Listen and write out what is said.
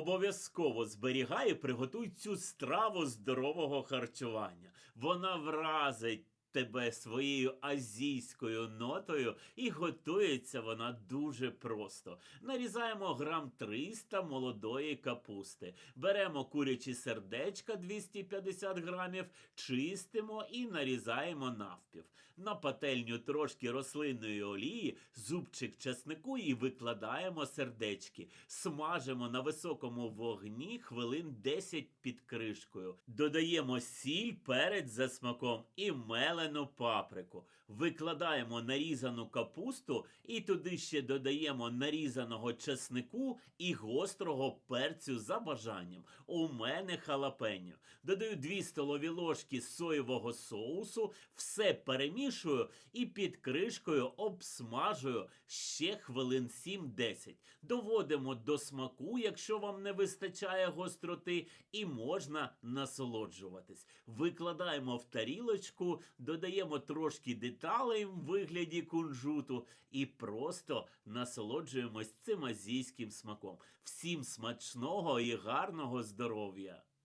Обов'язково зберігай і приготуй цю страву здорового харчування. Вона вразить тебе своєю азійською нотою і готується вона дуже просто. Нарізаємо грам 300 молодої капусти. Беремо курячі сердечка 250 грамів, чистимо і нарізаємо навпів. На пательню трошки рослинної олії, зубчик чеснику і викладаємо сердечки. Смажимо на високому вогні хвилин 10 під кришкою. Додаємо сіль, перець за смаком і мелену паприку. Викладаємо нарізану капусту і туди ще додаємо нарізаного чеснику і гострого перцю за бажанням. У мене халапеньо. Додаю 2 столові ложки соєвого соусу, все перемішую і під кришкою обсмажую ще хвилин 7-10. Доводимо до смаку, якщо вам не вистачає гостроти, і можна насолоджуватись. Викладаємо в тарілочку, додаємо трошки деталей в вигляді кунжуту і просто насолоджуємось цим азійським смаком. Всім смачного і гарного здоров'я!